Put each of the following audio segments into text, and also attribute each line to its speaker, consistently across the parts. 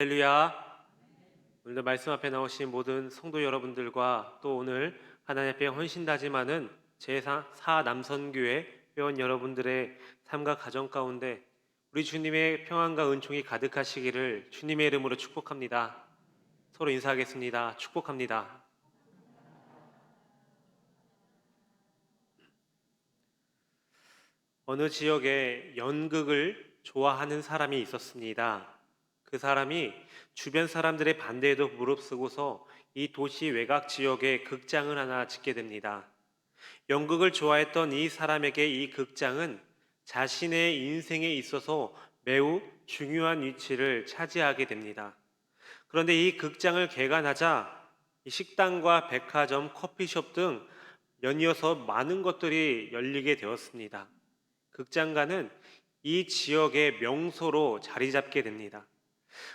Speaker 1: 할렐루야. 오늘도 말씀 앞에 나오신 모든 성도 여러분들과 또 오늘 하나님 앞에 헌신 다짐하는 제4 남선교회 회원 여러분들의 삶과 가정 가운데 우리 주님의 평안과 은총이 가득하시기를 주님의 이름으로 축복합니다. 서로 인사하겠습니다. 축복합니다. 어느 지역에 연극을 좋아하는 사람이 있었습니다. 그 사람이 주변 사람들의 반대에도 무릅쓰고서 이 도시 외곽 지역에 극장을 하나 짓게 됩니다. 연극을 좋아했던 이 사람에게 이 극장은 자신의 인생에 있어서 매우 중요한 위치를 차지하게 됩니다. 그런데 이 극장을 개관하자 이 식당과 백화점, 커피숍 등 연이어서 많은 것들이 열리게 되었습니다. 극장가는 이 지역의 명소로 자리 잡게 됩니다.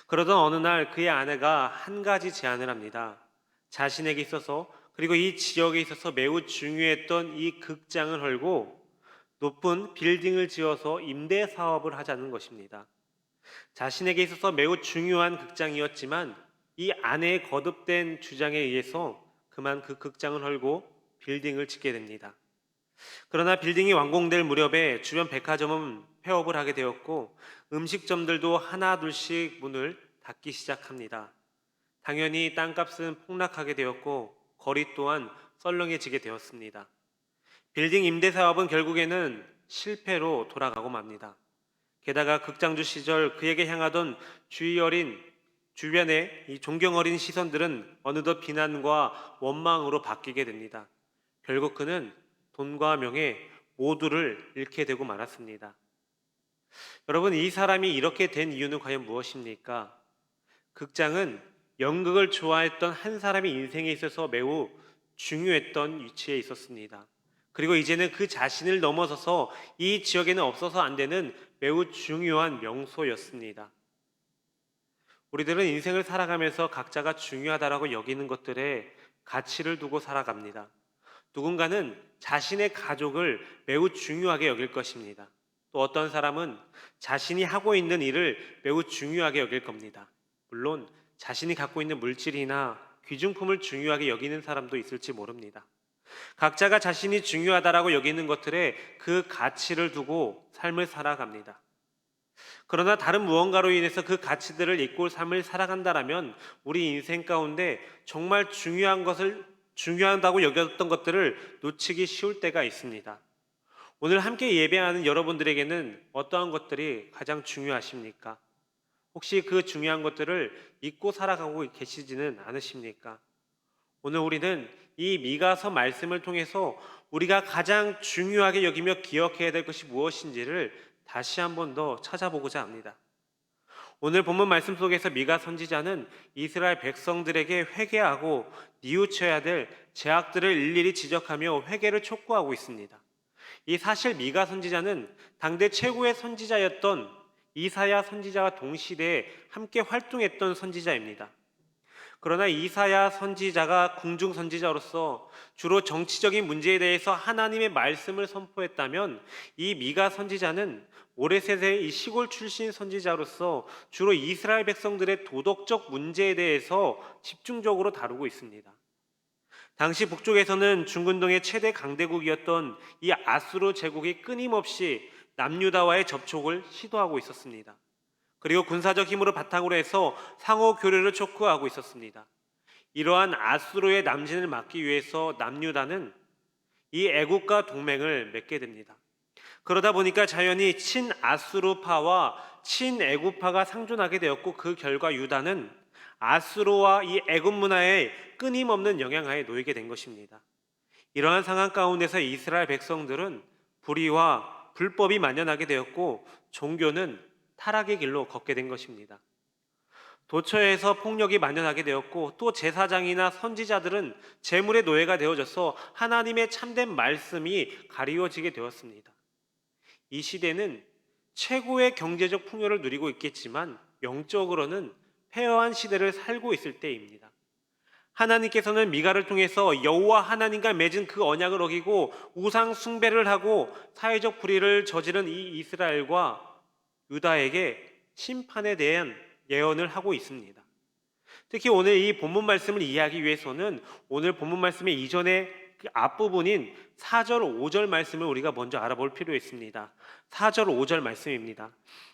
Speaker 1: 그러던 어느 날 그의 아내가 한 가지 제안을 합니다. 자신에게 있어서 그리고 이 지역에 있어서 매우 중요했던 이 극장을 헐고 높은 빌딩을 지어서 임대 사업을 하자는 것입니다. 자신에게 있어서 매우 중요한 극장이었지만 이 아내의 거듭된 주장에 의해서 그만 그 극장을 헐고 빌딩을 짓게 됩니다. 그러나 빌딩이 완공될 무렵에 주변 백화점은 폐업을 하게 되었고 음식점들도 하나둘씩 문을 닫기 시작합니다. 당연히 땅값은 폭락하게 되었고 거리 또한 썰렁해지게 되었습니다. 빌딩 임대 사업은 결국에는 실패로 돌아가고 맙니다. 게다가 극장주 시절 그에게 향하던 주의 어린 주변의 이 존경 어린 시선들은 어느덧 비난과 원망으로 바뀌게 됩니다. 결국 그는 돈과 명예 모두를 잃게 되고 말았습니다. 여러분, 이 사람이 이렇게 된 이유는 과연 무엇입니까? 극장은 연극을 좋아했던 한 사람의 인생에 있어서 매우 중요했던 위치에 있었습니다. 그리고 이제는 그 자신을 넘어서서 이 지역에는 없어서 안 되는 매우 중요한 명소였습니다. 우리들은 인생을 살아가면서 각자가 중요하다라고 여기는 것들에 가치를 두고 살아갑니다. 누군가는 자신의 가족을 매우 중요하게 여길 것입니다. 또 어떤 사람은 자신이 하고 있는 일을 매우 중요하게 여길 겁니다. 물론 자신이 갖고 있는 물질이나 귀중품을 중요하게 여기는 사람도 있을지 모릅니다. 각자가 자신이 중요하다라고 여기는 것들에 그 가치를 두고 삶을 살아갑니다. 그러나 다른 무언가로 인해서 그 가치들을 잊고 삶을 살아간다라면 우리 인생 가운데 정말 중요한 것을 중요하다고 여겼던 것들을 놓치기 쉬울 때가 있습니다. 오늘 함께 예배하는 여러분들에게는 어떠한 것들이 가장 중요하십니까? 혹시 그 중요한 것들을 잊고 살아가고 계시지는 않으십니까? 오늘 우리는 이 미가서 말씀을 통해서 우리가 가장 중요하게 여기며 기억해야 될 것이 무엇인지를 다시 한 번 더 찾아보고자 합니다. 오늘 본문 말씀 속에서 미가 선지자는 이스라엘 백성들에게 회개하고 뉘우쳐야 될 죄악들을 일일이 지적하며 회개를 촉구하고 있습니다. 이 사실 미가 선지자는 당대 최고의 선지자였던 이사야 선지자와 동시대에 함께 활동했던 선지자입니다. 그러나 이사야 선지자가 궁중 선지자로서 주로 정치적인 문제에 대해서 하나님의 말씀을 선포했다면 이 미가 선지자는 이 시골 출신 선지자로서 주로 이스라엘 백성들의 도덕적 문제에 대해서 집중적으로 다루고 있습니다. 당시 북쪽에서는 중근동의 최대 강대국이었던 이 아수르 제국이 끊임없이 남유다와의 접촉을 시도하고 있었습니다. 그리고 군사적 힘으로 바탕으로 해서 상호 교류를 촉구하고 있었습니다. 이러한 아수르의 남진을 막기 위해서 남유다는 이 애국과 동맹을 맺게 됩니다. 그러다 보니까 자연히 친아수르파와 친애국파가 상존하게 되었고 그 결과 유다는 아수르와 이 애국 문화에 끊임없는 영향하에 놓이게 된 것입니다. 이러한 상황 가운데서 이스라엘 백성들은 불의와 불법이 만연하게 되었고 종교는 타락의 길로 걷게 된 것입니다. 도처에서 폭력이 만연하게 되었고 또 제사장이나 선지자들은 재물의 노예가 되어져서 하나님의 참된 말씀이 가리워지게 되었습니다. 이 시대는 최고의 경제적 풍요를 누리고 있겠지만 영적으로는 폐허한 시대를 살고 있을 때입니다. 하나님께서는 미가를 통해서 여호와 하나님과 맺은 그 언약을 어기고 우상 숭배를 하고 사회적 불의를 저지른 이 이스라엘과 유다에게 심판에 대한 예언을 하고 있습니다. 특히 오늘 이 본문 말씀을 이해하기 위해서는 오늘 본문 말씀의 이전의 그 앞부분인 4절, 5절 말씀을 우리가 먼저 알아볼 필요 있습니다. 4절, 5절 말씀입니다.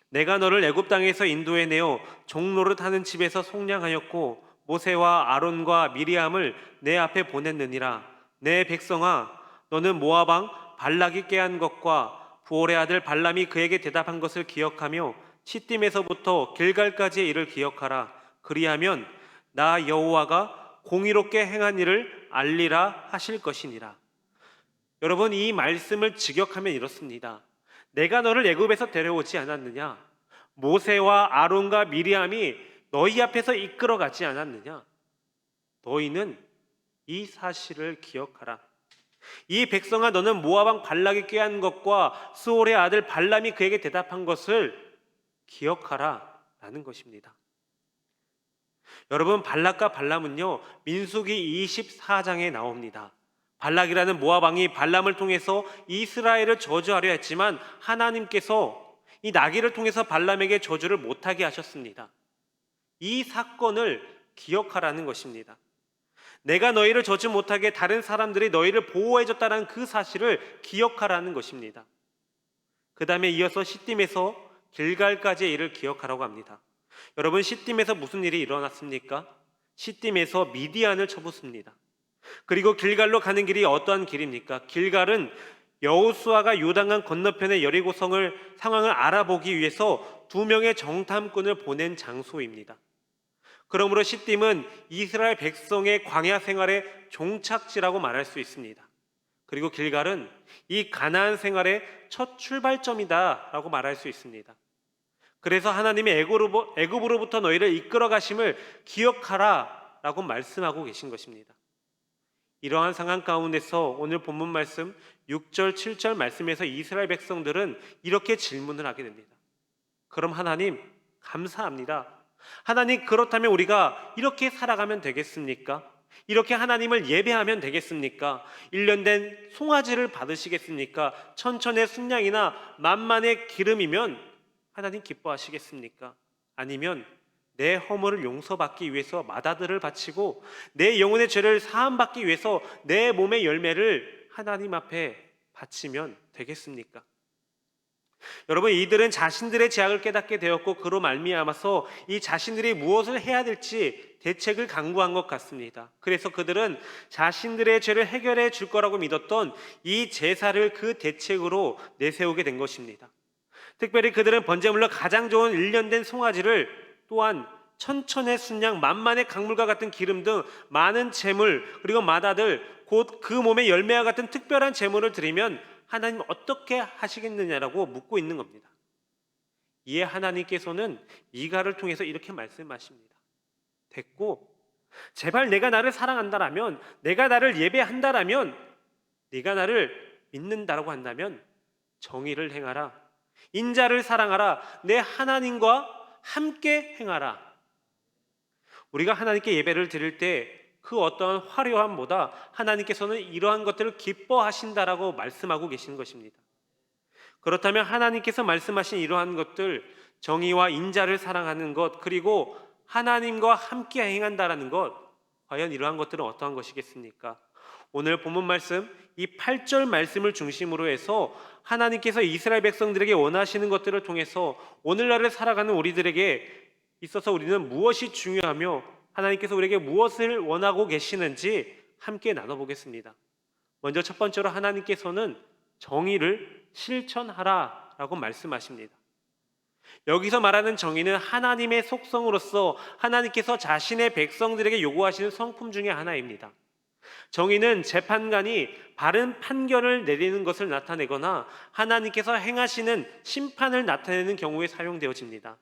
Speaker 1: 내가 너를 애굽 땅에서 인도해 내어 종로를 하는 집에서 속량하였고 모세와 아론과 미리암을 내 앞에 보냈느니라. 내 백성아 너는 모압 왕 발락이 깨한 것과 부올의 아들 발람이 그에게 대답한 것을 기억하며 시딤에서부터 길갈까지의 일을 기억하라. 그리하면 나 여호와가 공의롭게 행한 일을 알리라 하실 것이니라. 여러분 이 말씀을 직역하면 이렇습니다 내가 너를 애굽에서 데려오지 않았느냐 모세와 아론과 미리암이 너희 앞에서 이끌어 가지 않았느냐 너희는 이 사실을 기억하라 이 백성아 너는 모아방 발락이 꾀한 것과 스올의 아들 발람이 그에게 대답한 것을 기억하라 라는 것입니다. 여러분 발락과 발람은요 민수기 24장에 나옵니다. 발락이라는 모압 왕이 발람을 통해서 이스라엘을 저주하려 했지만 하나님께서 이 나귀를 통해서 발람에게 저주를 못하게 하셨습니다. 이 사건을 기억하라는 것입니다. 내가 너희를 저주 못하게 다른 사람들이 너희를 보호해줬다는 그 사실을 기억하라는 것입니다. 그 다음에 이어서 시딤에서 길갈까지의 일을 기억하라고 합니다. 여러분 시딤에서 무슨 일이 일어났습니까? 시딤에서 미디안을 쳐붓습니다. 그리고 길갈로 가는 길이 어떠한 길입니까? 길갈은 여호수아가 요단강 건너편의 여리고성을 상황을 알아보기 위해서 두 명의 정탐꾼을 보낸 장소입니다. 그러므로 시딤은 이스라엘 백성의 광야 생활의 종착지라고 말할 수 있습니다. 그리고 길갈은 이 가나안 생활의 첫 출발점이다라고 말할 수 있습니다. 그래서 애굽으로- 애굽으로부터 너희를 이끌어 가심을 기억하라라고 말씀하고 계신 것입니다. 이러한 상황 가운데서 오늘 본문 말씀 6절, 7절 말씀에서 이스라엘 백성들은 이렇게 질문을 하게 됩니다. 그럼 하나님, 감사합니다. 하나님, 그렇다면 우리가 이렇게 살아가면 되겠습니까? 이렇게 하나님을 예배하면 되겠습니까? 1년 된 송아지를 받으시겠습니까? 천천의 순양이나 만만의 기름이면 하나님 기뻐하시겠습니까? 아니면 내 허물을 용서받기 위해서 마다들을 바치고 내 영혼의 죄를 사함받기 위해서 내 몸의 열매를 하나님 앞에 바치면 되겠습니까? 여러분 이들은 자신들의 죄악을 깨닫게 되었고 그로 말미암아서 이 자신들이 무엇을 해야 될지 대책을 강구한 것 같습니다. 그래서 그들은 자신들의 죄를 해결해 줄 거라고 믿었던 이 제사를 그 대책으로 내세우게 된 것입니다. 특별히 그들은 번제물로 가장 좋은 일년된 송아지를 또한 천천의 순양, 만만의 강물과 같은 기름 등 많은 재물 그리고 마다들 곧 그 몸의 열매와 같은 특별한 재물을 드리면 하나님 어떻게 하시겠느냐라고 묻고 있는 겁니다. 이에 하나님께서는 미가를 통해서 이렇게 말씀하십니다. 됐고 제발 내가 나를 사랑한다라면 내가 나를 예배한다라면 네가 나를 믿는다라고 한다면 정의를 행하라. 인자를 사랑하라. 내 하나님과 함께 행하라. 우리가 하나님께 예배를 드릴 때 그 어떠한 화려함보다 하나님께서는 이러한 것들을 기뻐하신다라고 말씀하고 계신 것입니다. 그렇다면 하나님께서 말씀하신 이러한 것들 정의와 인자를 사랑하는 것 그리고 하나님과 함께 행한다라는 것 과연 이러한 것들은 어떠한 것이겠습니까? 오늘 본문 말씀 이 8절 말씀을 중심으로 해서 하나님께서 이스라엘 백성들에게 원하시는 것들을 통해서 오늘날을 살아가는 우리들에게 있어서 우리는 무엇이 중요하며 하나님께서 우리에게 무엇을 원하고 계시는지 함께 나눠보겠습니다. 먼저 첫 번째로 하나님께서는 정의를 실천하라 라고 말씀하십니다. 여기서 말하는 정의는 하나님의 속성으로서 하나님께서 자신의 백성들에게 요구하시는 성품 중에 하나입니다. 정의는 재판관이 바른 판결을 내리는 것을 나타내거나 하나님께서 행하시는 심판을 나타내는 경우에 사용되어집니다.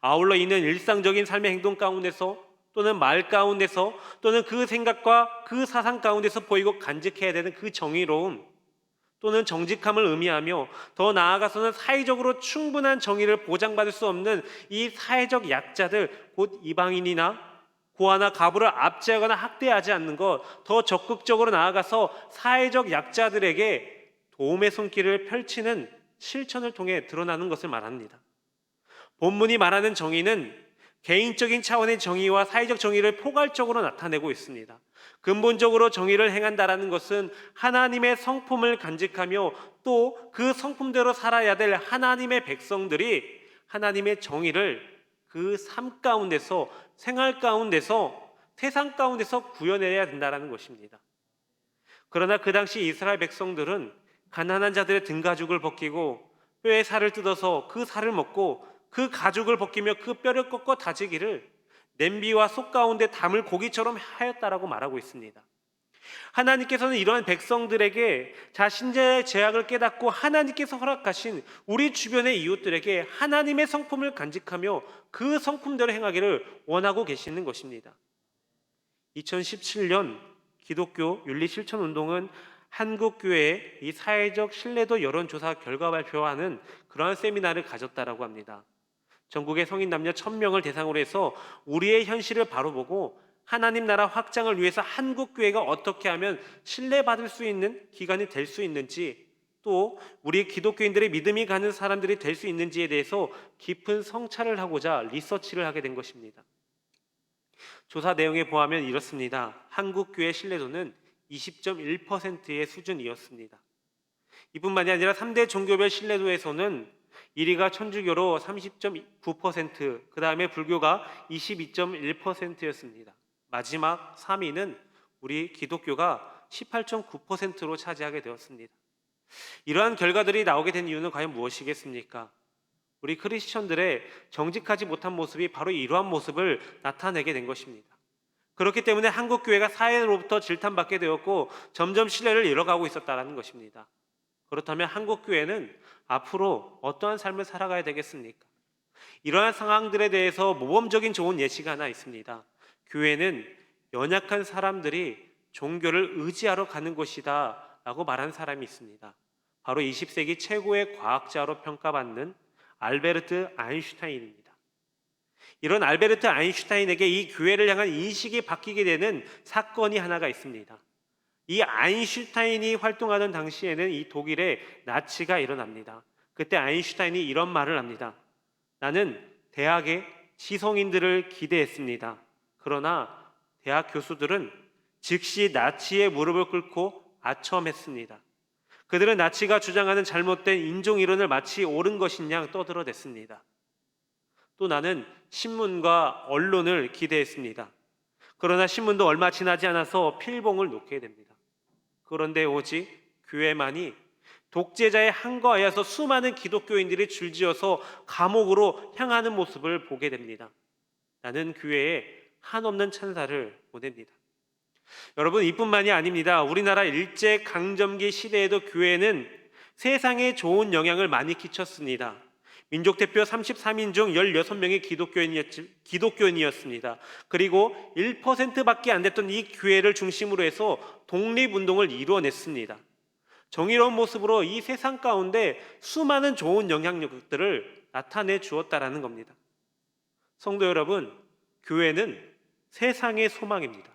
Speaker 1: 아울러 이는 일상적인 삶의 행동 가운데서 또는 말 가운데서 또는 그 생각과 그 사상 가운데서 보이고 간직해야 되는 그 정의로움 또는 정직함을 의미하며 더 나아가서는 사회적으로 충분한 정의를 보장받을 수 없는 이 사회적 약자들 곧 이방인이나 고아나 가부를 압제하거나 학대하지 않는 것, 더 적극적으로 나아가서 사회적 약자들에게 도움의 손길을 펼치는 실천을 통해 드러나는 것을 말합니다. 본문이 말하는 정의는 개인적인 차원의 정의와 사회적 정의를 포괄적으로 나타내고 있습니다. 근본적으로 정의를 행한다라는 것은 하나님의 성품을 간직하며 또 그 성품대로 살아야 될 하나님의 백성들이 하나님의 정의를 그 삶 가운데서 생활 가운데서 세상 가운데서 구현해야 된다라는 것입니다. 그러나 그 당시 이스라엘 백성들은 가난한 자들의 등가죽을 벗기고 뼈에 살을 뜯어서 그 살을 먹고 그 가죽을 벗기며 그 뼈를 꺾어 다지기를 냄비와 속 가운데 담을 고기처럼 하였다라고 말하고 있습니다. 하나님께서는 이러한 백성들에게 자신의 죄악을 깨닫고 하나님께서 허락하신 우리 주변의 이웃들에게 하나님의 성품을 간직하며 그 성품대로 행하기를 원하고 계시는 것입니다. 2017년 기독교 윤리 실천 운동은 한국 교회의 이 사회적 신뢰도 여론조사 결과 발표하는 그러한 세미나를 가졌다라고 합니다. 전국의 성인 남녀 1000명을 대상으로 해서 우리의 현실을 바로 보고 하나님 나라 확장을 위해서 한국 교회가 어떻게 하면 신뢰받을 수 있는 기관이 될 수 있는지 또 우리 기독교인들의 믿음이 가는 사람들이 될 수 있는지에 대해서 깊은 성찰을 하고자 리서치를 하게 된 것입니다. 조사 내용에 보하면 이렇습니다. 한국 교회 신뢰도는 20.1%의 수준이었습니다. 이뿐만이 아니라 3대 종교별 신뢰도에서는 1위가 천주교로 30.9%, 그 다음에 불교가 22.1%였습니다. 마지막 3위는 우리 기독교가 18.9%로 차지하게 되었습니다. 이러한 결과들이 나오게 된 이유는 과연 무엇이겠습니까? 우리 크리스천들의 정직하지 못한 모습이 바로 이러한 모습을 나타내게 된 것입니다. 그렇기 때문에 한국 교회가 사회로부터 질탄받게 되었고 점점 신뢰를 잃어가고 있었다라는 것입니다. 그렇다면 한국 교회는 앞으로 어떠한 삶을 살아가야 되겠습니까? 이러한 상황들에 대해서 모범적인 좋은 예시가 하나 있습니다. 교회는 연약한 사람들이 종교를 의지하러 가는 곳이다 라고 말한 사람이 있습니다. 바로 20세기 최고의 과학자로 평가받는 알베르트 아인슈타인입니다. 이런 알베르트 아인슈타인에게 이 교회를 향한 인식이 바뀌게 되는 사건이 하나가 있습니다. 이 아인슈타인이 활동하던 당시에는 이 독일에 나치가 일어납니다. 그때 아인슈타인이 이런 말을 합니다. 나는 대학의 지성인들을 기대했습니다. 그러나 대학 교수들은 즉시 나치의 무릎을 꿇고 아첨했습니다. 그들은 나치가 주장하는 잘못된 인종 이론을 마치 옳은 것인 양 떠들어댔습니다. 또 나는 신문과 언론을 기대했습니다. 그러나 신문도 얼마 지나지 않아서 필봉을 놓게 됩니다. 그런데 오직 교회만이 독재자의 한거하여서 수많은 기독교인들이 줄지어서 감옥으로 향하는 모습을 보게 됩니다. 나는 교회에 한없는 찬사를 보냅니다. 여러분 이뿐만이 아닙니다. 우리나라 일제 강점기 시대에도 교회는 세상에 좋은 영향을 많이 끼쳤습니다. 민족 대표 33인 중 16명이 기독교인이었 습니다. 그리고 1%밖에 안 됐던 이 교회를 중심으로 해서 독립운동을 이루어냈습니다. 정의로운 모습으로 이 세상 가운데 수많은 좋은 영향력들을 나타내 주었다라는 겁니다. 성도 여러분, 교회는 세상의 소망입니다.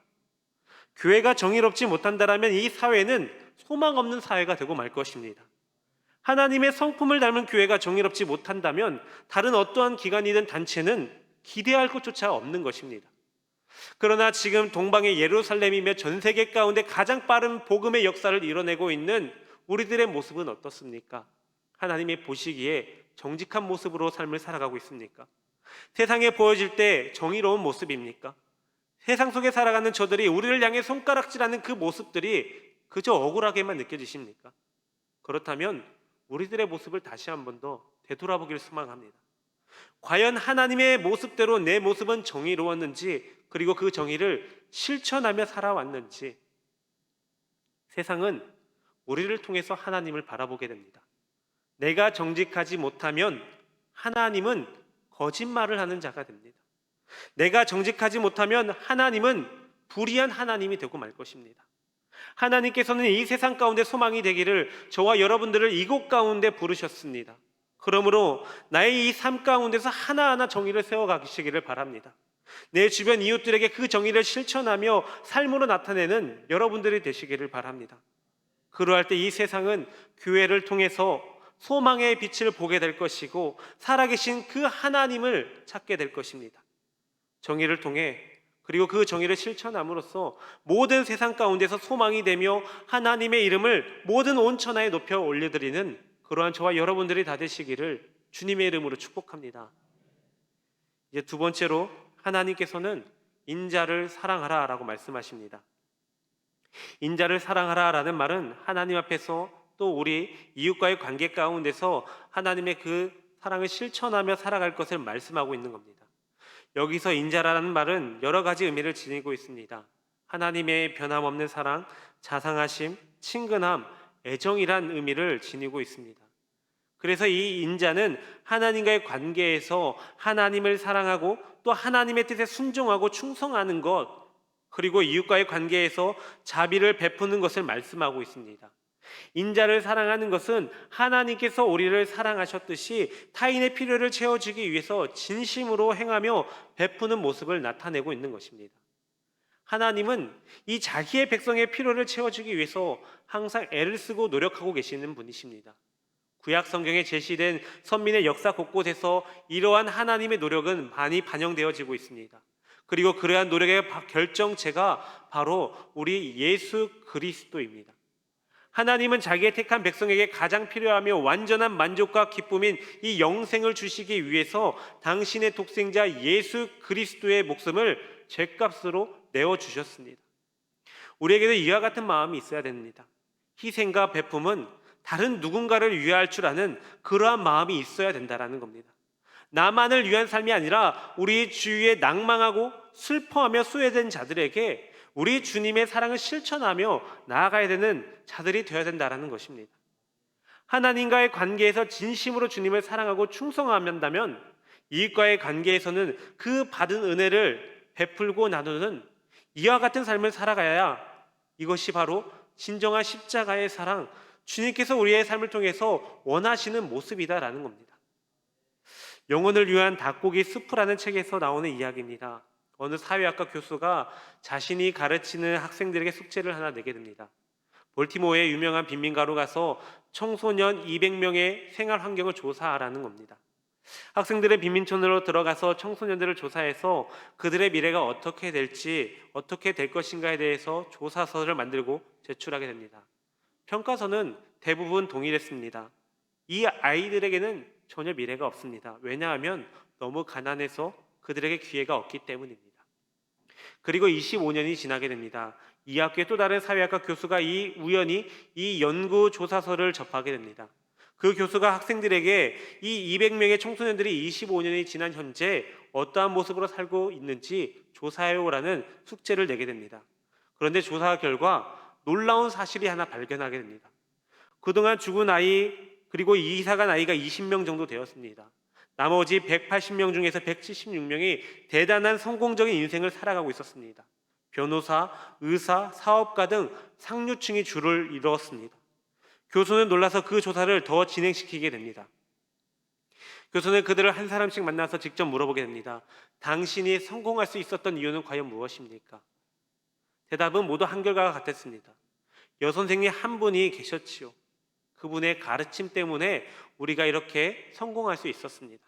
Speaker 1: 교회가 정의롭지 못한다라면 이 사회는 소망 없는 사회가 되고 말 것입니다. 하나님의 성품을 닮은 교회가 정의롭지 못한다면 다른 어떠한 기관이든 단체는 기대할 것조차 없는 것입니다. 그러나 지금 동방의 예루살렘이며 전 세계 가운데 가장 빠른 복음의 역사를 이뤄내고 있는 우리들의 모습은 어떻습니까? 하나님이 보시기에 정직한 모습으로 삶을 살아가고 있습니까? 세상에 보여질 때 정의로운 모습입니까? 세상 속에 살아가는 저들이 우리를 향해 손가락질하는 그 모습들이 그저 억울하게만 느껴지십니까? 그렇다면 우리들의 모습을 다시 한 번 더 되돌아보기를 소망합니다. 과연 하나님의 모습대로 내 모습은 정의로웠는지 그리고 그 정의를 실천하며 살아왔는지 세상은 우리를 통해서 하나님을 바라보게 됩니다. 내가 정직하지 못하면 하나님은 거짓말을 하는 자가 됩니다. 내가 정직하지 못하면 하나님은 불의한 하나님이 되고 말 것입니다. 하나님께서는 이 세상 가운데 소망이 되기를 저와 여러분들을 이곳 가운데 부르셨습니다. 그러므로 나의 이 삶 가운데서 하나하나 정의를 세워가시기를 바랍니다. 내 주변 이웃들에게 그 정의를 실천하며 삶으로 나타내는 여러분들이 되시기를 바랍니다. 그러할 때 이 세상은 교회를 통해서 소망의 빛을 보게 될 것이고 살아계신 그 하나님을 찾게 될 것입니다. 정의를 통해 그리고 그 정의를 실천함으로써 모든 세상 가운데서 소망이 되며 하나님의 이름을 모든 온 천하에 높여 올려드리는 그러한 저와 여러분들이 다 되시기를 주님의 이름으로 축복합니다. 이제 두 번째로 하나님께서는 인자를 사랑하라라고 말씀하십니다. 인자를 사랑하라라는 말은 하나님 앞에서 또 우리 이웃과의 관계 가운데서 하나님의 그 사랑을 실천하며 살아갈 것을 말씀하고 있는 겁니다. 여기서 인자라는 말은 여러 가지 의미를 지니고 있습니다. 하나님의 변함없는 사랑, 자상하심, 친근함, 애정이란 의미를 지니고 있습니다. 그래서 이 인자는 하나님과의 관계에서 하나님을 사랑하고 또 하나님의 뜻에 순종하고 충성하는 것, 그리고 이웃과의 관계에서 자비를 베푸는 것을 말씀하고 있습니다. 인자를 사랑하는 것은 하나님께서 우리를 사랑하셨듯이 타인의 필요를 채워주기 위해서 진심으로 행하며 베푸는 모습을 나타내고 있는 것입니다. 하나님은 이 자기의 백성의 필요를 채워주기 위해서 항상 애를 쓰고 노력하고 계시는 분이십니다. 구약 성경에 제시된 선민의 역사 곳곳에서 이러한 하나님의 노력은 많이 반영되어지고 있습니다. 그리고 그러한 노력의 결정체가 바로 우리 예수 그리스도입니다. 하나님은 자기의 택한 백성에게 가장 필요하며 완전한 만족과 기쁨인 이 영생을 주시기 위해서 당신의 독생자 예수 그리스도의 목숨을 죄값으로 내어 주셨습니다. 우리에게도 이와 같은 마음이 있어야 됩니다. 희생과 배품은 다른 누군가를 위할 줄 아는 그러한 마음이 있어야 된다라는 겁니다. 나만을 위한 삶이 아니라 우리 주위에 낭망하고 슬퍼하며 소외된 자들에게 우리 주님의 사랑을 실천하며 나아가야 되는 자들이 되어야 된다라는 것입니다. 하나님과의 관계에서 진심으로 주님을 사랑하고 충성한다면 이익과의 관계에서는 그 받은 은혜를 베풀고 나누는 이와 같은 삶을 살아가야 이것이 바로 진정한 십자가의 사랑, 주님께서 우리의 삶을 통해서 원하시는 모습이다라는 겁니다. 영혼을 위한 닭고기 수프라는 책에서 나오는 이야기입니다. 어느 사회학과 교수가 자신이 가르치는 학생들에게 숙제를 하나 내게 됩니다. 볼티모어의 유명한 빈민가로 가서 청소년 200명의 생활 환경을 조사하라는 겁니다. 학생들의 빈민촌으로 들어가서 청소년들을 조사해서 그들의 미래가 어떻게 될지 어떻게 될 것인가에 대해서 조사서를 만들고 제출하게 됩니다. 평가서는 대부분 동일했습니다. 이 아이들에게는 전혀 미래가 없습니다. 왜냐하면 너무 가난해서 그들에게 기회가 없기 때문입니다. 그리고 25년이 지나게 됩니다. 이 학교의 또 다른 사회학과 교수가 이 우연히 이 연구 조사서를 접하게 됩니다. 그 교수가 학생들에게 이 200명의 청소년들이 25년이 지난 현재 어떠한 모습으로 살고 있는지 조사해오라는 숙제를 내게 됩니다. 그런데 조사 결과 놀라운 사실이 하나 발견하게 됩니다. 그동안 죽은 아이 그리고 이사간 아이가 20명 정도 되었습니다. 나머지 180명 중에서 176명이 대단한 성공적인 인생을 살아가고 있었습니다. 변호사, 의사, 사업가 등 상류층이 줄을 이루었습니다. 교수는 놀라서 그 조사를 더 진행시키게 됩니다. 교수는 그들을 한 사람씩 만나서 직접 물어보게 됩니다. 당신이 성공할 수 있었던 이유는 과연 무엇입니까? 대답은 모두 한결과 같았습니다. 여선생님 한 분이 계셨지요. 그분의 가르침 때문에 우리가 이렇게 성공할 수 있었습니다.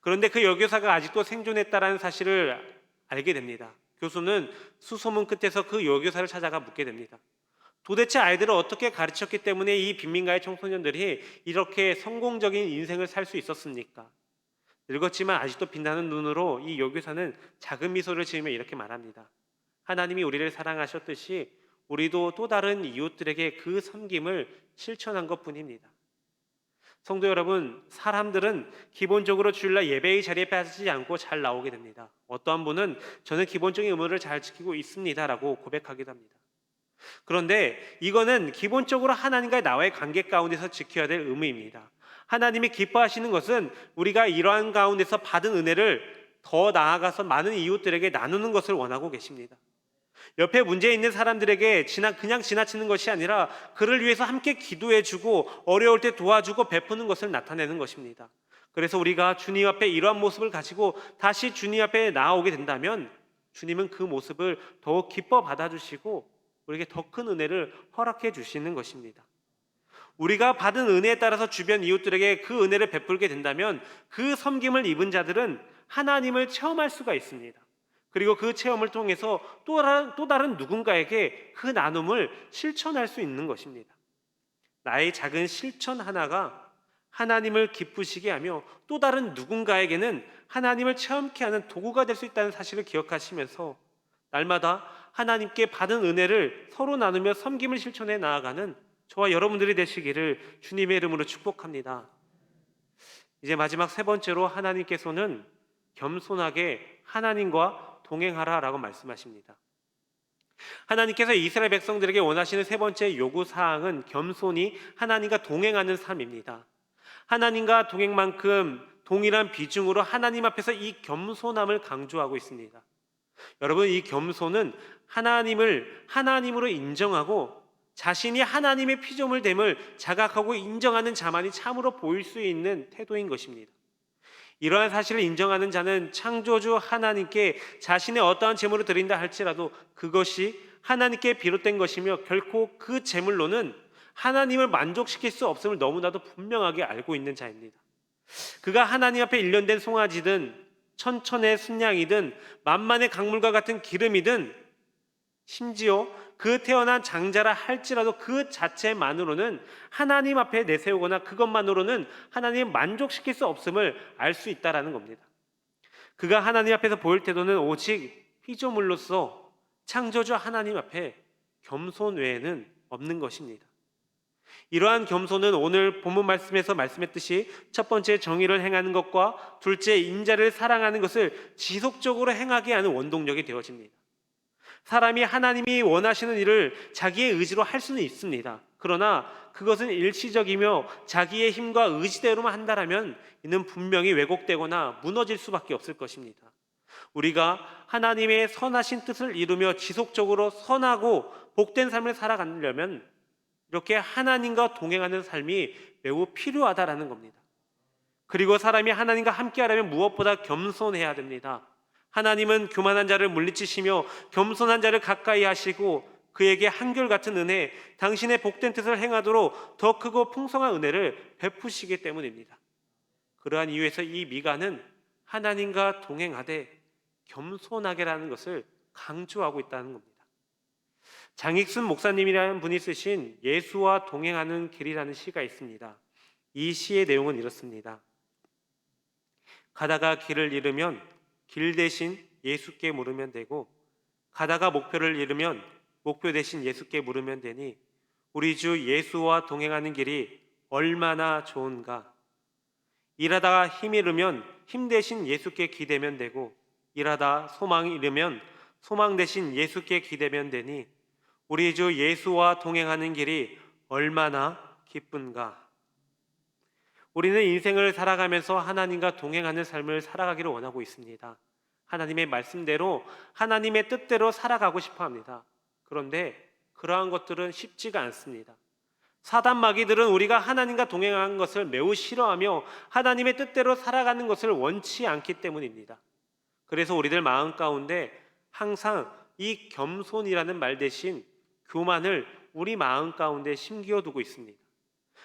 Speaker 1: 그런데 그 여교사가 아직도 생존했다라는 사실을 알게 됩니다. 교수는 수소문 끝에서 그 여교사를 찾아가 묻게 됩니다. 도대체 아이들을 어떻게 가르쳤기 때문에 이 빈민가의 청소년들이 이렇게 성공적인 인생을 살 수 있었습니까? 늙었지만 아직도 빛나는 눈으로 이 여교사는 작은 미소를 지으며 이렇게 말합니다. 하나님이 우리를 사랑하셨듯이 우리도 또 다른 이웃들에게 그 섬김을 실천한 것 뿐입니다. 성도 여러분, 사람들은 기본적으로 주일날 예배의 자리에 빠지지 않고 잘 나오게 됩니다. 어떠한 분은 저는 기본적인 의무를 잘 지키고 있습니다라고 고백하기도 합니다. 그런데 이거는 기본적으로 하나님과 나와의 관계 가운데서 지켜야 될 의무입니다. 하나님이 기뻐하시는 것은 우리가 이러한 가운데서 받은 은혜를 더 나아가서 많은 이웃들에게 나누는 것을 원하고 계십니다. 옆에 문제 있는 사람들에게 지나 그냥 지나치는 것이 아니라 그를 위해서 함께 기도해주고 어려울 때 도와주고 베푸는 것을 나타내는 것입니다. 그래서 우리가 주님 앞에 이러한 모습을 가지고 다시 주님 앞에 나아오게 된다면 주님은 그 모습을 더욱 기뻐 받아주시고 우리에게 더 큰 은혜를 허락해 주시는 것입니다. 우리가 받은 은혜에 따라서 주변 이웃들에게 그 은혜를 베풀게 된다면 그 섬김을 입은 자들은 하나님을 체험할 수가 있습니다. 그리고 그 체험을 통해서 또 다른, 또 다른 누군가에게 그 나눔을 실천할 수 있는 것입니다. 나의 작은 실천 하나가 하나님을 기쁘시게 하며 또 다른 누군가에게는 하나님을 체험케 하는 도구가 될 수 있다는 사실을 기억하시면서 날마다 하나님께 받은 은혜를 서로 나누며 섬김을 실천해 나아가는 저와 여러분들이 되시기를 주님의 이름으로 축복합니다. 이제 마지막 세 번째로 하나님께서는 겸손하게 하나님과 동행하라라고 말씀하십니다. 하나님께서 이스라엘 백성들에게 원하시는 세 번째 요구 사항은 겸손히 하나님과 동행하는 삶입니다. 하나님과 동행만큼 동일한 비중으로 하나님 앞에서 이 겸손함을 강조하고 있습니다. 여러분 이 겸손은 하나님을 하나님으로 인정하고 자신이 하나님의 피조물 됨을 자각하고 인정하는 자만이 참으로 보일 수 있는 태도인 것입니다. 이러한 사실을 인정하는 자는 창조주 하나님께 자신의 어떠한 제물을 드린다 할지라도 그것이 하나님께 비롯된 것이며 결코 그 제물로는 하나님을 만족시킬 수 없음을 너무나도 분명하게 알고 있는 자입니다. 그가 하나님 앞에 일련된 송아지든 천천의 순양이든 만만의 강물과 같은 기름이든 심지어 그 태어난 장자라 할지라도 그 자체만으로는 하나님 앞에 내세우거나 그것만으로는 하나님 만족시킬 수 없음을 알 수 있다라는 겁니다. 그가 하나님 앞에서 보일 태도는 오직 피조물로서 창조주 하나님 앞에 겸손 외에는 없는 것입니다. 이러한 겸손은 오늘 본문 말씀에서 말씀했듯이 첫 번째 정의를 행하는 것과 둘째 인자를 사랑하는 것을 지속적으로 행하게 하는 원동력이 되어집니다. 사람이 하나님이 원하시는 일을 자기의 의지로 할 수는 있습니다. 그러나 그것은 일시적이며 자기의 힘과 의지대로만 한다라면 이는 분명히 왜곡되거나 무너질 수밖에 없을 것입니다. 우리가 하나님의 선하신 뜻을 이루며 지속적으로 선하고 복된 삶을 살아가려면 이렇게 하나님과 동행하는 삶이 매우 필요하다라는 겁니다. 그리고 사람이 하나님과 함께하려면 무엇보다 겸손해야 됩니다. 하나님은 교만한 자를 물리치시며 겸손한 자를 가까이 하시고 그에게 한결같은 은혜, 당신의 복된 뜻을 행하도록 더 크고 풍성한 은혜를 베푸시기 때문입니다. 그러한 이유에서 이 미가는 하나님과 동행하되 겸손하게라는 것을 강조하고 있다는 겁니다. 장익순 목사님이라는 분이 쓰신 예수와 동행하는 길이라는 시가 있습니다. 이 시의 내용은 이렇습니다. 가다가 길을 잃으면 길 대신 예수께 물으면 되고 가다가 목표를 잃으면 목표 대신 예수께 물으면 되니 우리 주 예수와 동행하는 길이 얼마나 좋은가. 일하다가 힘 잃으면 힘 대신 예수께 기대면 되고 일하다 소망 잃으면 소망 대신 예수께 기대면 되니 우리 주 예수와 동행하는 길이 얼마나 기쁜가. 우리는 인생을 살아가면서 하나님과 동행하는 삶을 살아가기를 원하고 있습니다. 하나님의 말씀대로 하나님의 뜻대로 살아가고 싶어 합니다. 그런데 그러한 것들은 쉽지가 않습니다. 사단 마귀들은 우리가 하나님과 동행하는 것을 매우 싫어하며 하나님의 뜻대로 살아가는 것을 원치 않기 때문입니다. 그래서 우리들 마음 가운데 항상 이 겸손이라는 말 대신 교만을 우리 마음 가운데 심기어 두고 있습니다.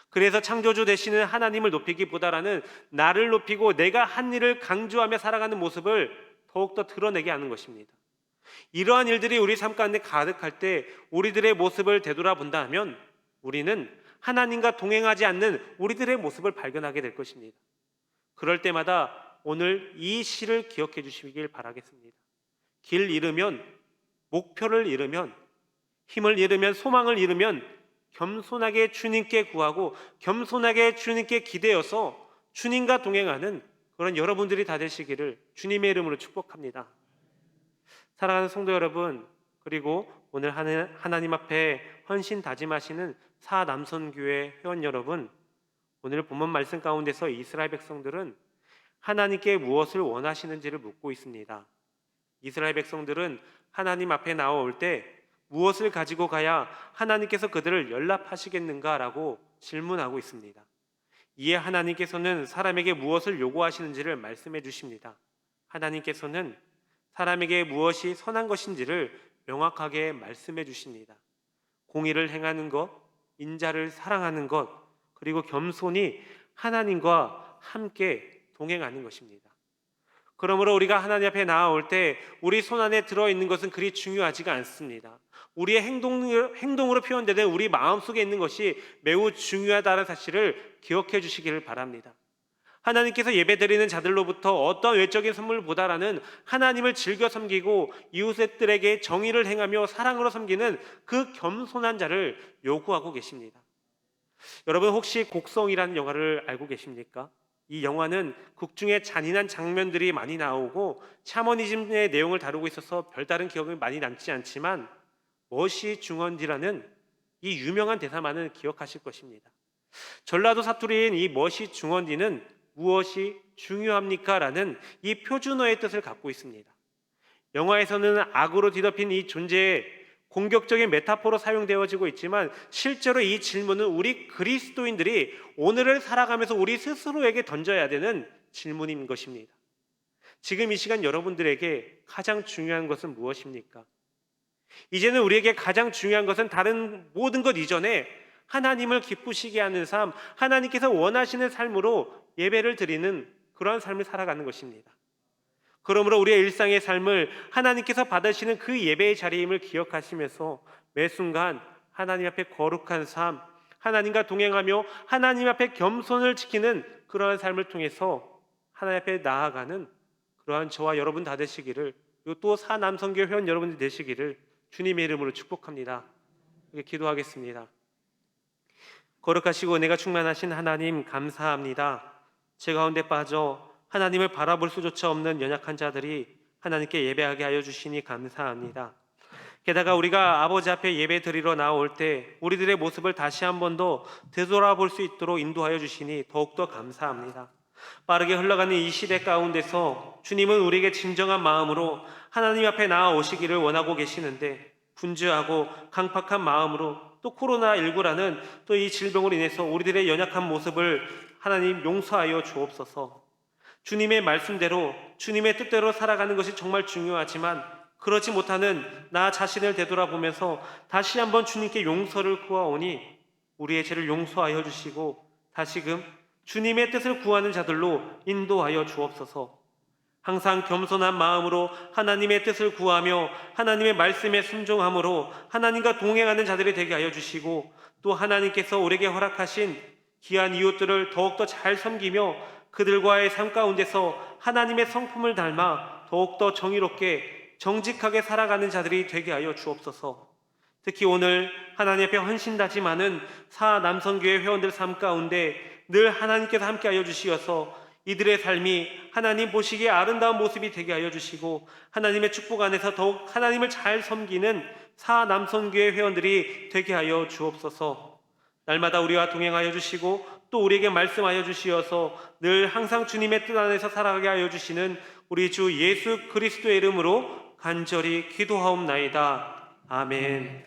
Speaker 1: 그래서 창조주 되시는 하나님을 높이기보다라는 나를 높이고 내가 한 일을 강조하며 살아가는 모습을 더욱더 드러내게 하는 것입니다. 이러한 일들이 우리 삶 가운데 가득할 때 우리들의 모습을 되돌아본다 하면 우리는 하나님과 동행하지 않는 우리들의 모습을 발견하게 될 것입니다. 그럴 때마다 오늘 이 시를 기억해 주시길 바라겠습니다. 길 잃으면 목표를 잃으면 힘을 잃으면 소망을 잃으면 겸손하게 주님께 구하고 겸손하게 주님께 기대어서 주님과 동행하는 그런 여러분들이 다 되시기를 주님의 이름으로 축복합니다. 사랑하는 성도 여러분, 그리고 오늘 하나님 앞에 헌신 다짐하시는 사 남선교회 회원 여러분, 오늘 본문 말씀 가운데서 이스라엘 백성들은 하나님께 무엇을 원하시는지를 묻고 있습니다. 이스라엘 백성들은 하나님 앞에 나올 때 무엇을 가지고 가야 하나님께서 그들을 연락하시겠는가라고 질문하고 있습니다. 이에 하나님께서는 사람에게 무엇을 요구하시는지를 말씀해 주십니다. 하나님께서는 사람에게 무엇이 선한 것인지를 명확하게 말씀해 주십니다. 공의를 행하는 것, 인자를 사랑하는 것, 그리고 겸손히 하나님과 함께 동행하는 것입니다. 그러므로 우리가 하나님 앞에 나아올 때 우리 손 안에 들어 있는 것은 그리 중요하지가 않습니다. 우리의 행동, 행동으로 표현되는 우리 마음 속에 있는 것이 매우 중요하다는 사실을 기억해 주시기를 바랍니다. 하나님께서 예배드리는 자들로부터 어떤 외적인 선물보다라는 하나님을 즐겨 섬기고 이웃들에게 정의를 행하며 사랑으로 섬기는 그 겸손한 자를 요구하고 계십니다. 여러분 혹시 곡성이라는 영화를 알고 계십니까? 이 영화는 극 중에 잔인한 장면들이 많이 나오고 샤머니즘의 내용을 다루고 있어서 별다른 기억이 많이 남지 않지만 머시 중원디라는 이 유명한 대사만은 기억하실 것입니다. 전라도 사투리인 이 머시 중원디는 무엇이 중요합니까? 라는 이 표준어의 뜻을 갖고 있습니다. 영화에서는 악으로 뒤덮인 이 존재에 공격적인 메타포로 사용되어지고 있지만 실제로 이 질문은 우리 그리스도인들이 오늘을 살아가면서 우리 스스로에게 던져야 되는 질문인 것입니다. 지금 이 시간 여러분들에게 가장 중요한 것은 무엇입니까? 이제는 우리에게 가장 중요한 것은 다른 모든 것 이전에 하나님을 기쁘시게 하는 삶, 하나님께서 원하시는 삶으로 예배를 드리는 그러한 삶을 살아가는 것입니다. 그러므로 우리의 일상의 삶을 하나님께서 받으시는 그 예배의 자리임을 기억하시면서 매 순간 하나님 앞에 거룩한 삶, 하나님과 동행하며 하나님 앞에 겸손을 지키는 그러한 삶을 통해서 하나님 앞에 나아가는 그러한 저와 여러분 다 되시기를 그리고 또 사남성교 회원 여러분들 되시기를 주님의 이름으로 축복합니다. 이렇게 기도하겠습니다. 거룩하시고 내가 충만하신 하나님 감사합니다. 제 가운데 빠져 하나님을 바라볼 수조차 없는 연약한 자들이 하나님께 예배하게 하여 주시니 감사합니다. 게다가 우리가 아버지 앞에 예배 드리러 나올 때 우리들의 모습을 다시 한 번 더 되돌아볼 수 있도록 인도하여 주시니 더욱더 감사합니다. 빠르게 흘러가는 이 시대 가운데서 주님은 우리에게 진정한 마음으로 하나님 앞에 나아오시기를 원하고 계시는데 분주하고 강팍한 마음으로 또 코로나19라는 또 이 질병으로 인해서 우리들의 연약한 모습을 하나님 용서하여 주옵소서. 주님의 말씀대로 주님의 뜻대로 살아가는 것이 정말 중요하지만 그렇지 못하는 나 자신을 되돌아보면서 다시 한번 주님께 용서를 구하오니 우리의 죄를 용서하여 주시고 다시금 주님의 뜻을 구하는 자들로 인도하여 주옵소서. 항상 겸손한 마음으로 하나님의 뜻을 구하며 하나님의 말씀에 순종함으로 하나님과 동행하는 자들이 되게 하여 주시고 또 하나님께서 우리에게 허락하신 귀한 이웃들을 더욱더 잘 섬기며 그들과의 삶 가운데서 하나님의 성품을 닮아 더욱더 정의롭게 정직하게 살아가는 자들이 되게 하여 주옵소서. 특히 오늘 하나님 앞에 헌신 다짐하는 사 남성교회 회원들 삶 가운데 늘 하나님께서 함께하여 주시어서 이들의 삶이 하나님 보시기에 아름다운 모습이 되게 하여 주시고 하나님의 축복 안에서 더욱 하나님을 잘 섬기는 사 남성교회 회원들이 되게 하여 주옵소서. 날마다 우리와 동행하여 주시고 또 우리에게 말씀하여 주시어서 늘 항상 주님의 뜻 안에서 살아가게 하여 주시는 우리 주 예수 그리스도의 이름으로 간절히 기도하옵나이다. 아멘.